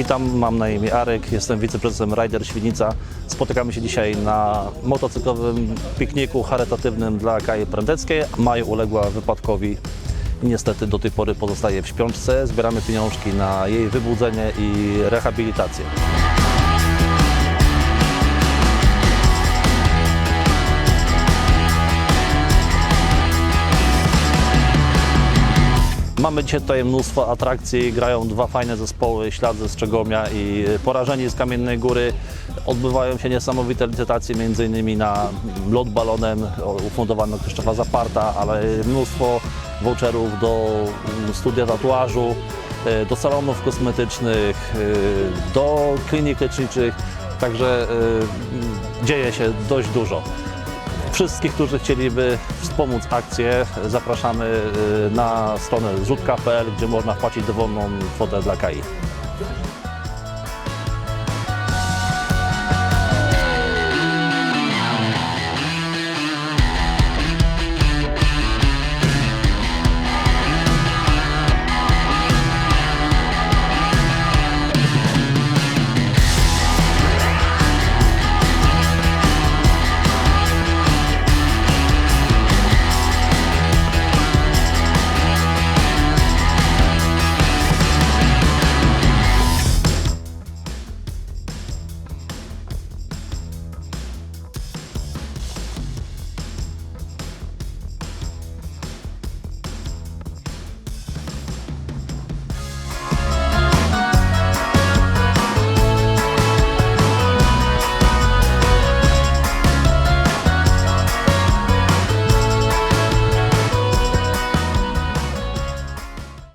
Witam, mam na imię Arek, jestem wiceprezesem Rider Świnica. Spotykamy się dzisiaj na motocyklowym pikniku charytatywnym dla Kai Prędeckiej. Maja uległa wypadkowi i niestety do tej pory pozostaje w śpiączce. Zbieramy pieniążki na jej wybudzenie i rehabilitację. Mamy dzisiaj tutaj mnóstwo atrakcji, grają dwa fajne zespoły, Ślad ze Strzegomia i Porażeni z Kamiennej Góry. Odbywają się niesamowite licytacje, innymi na lot balonem ufundowany od Krzysztofa Zaparta, ale mnóstwo voucherów do mm, studia tatuażu, e, do salonów kosmetycznych, e, do klinik leczniczych, także e, dzieje się dość dużo. Wszystkich, którzy chcieliby wspomóc akcję, zapraszamy y, na stronę zrzutka.pl, gdzie można wpłacić dowolną kwotę dla KAI.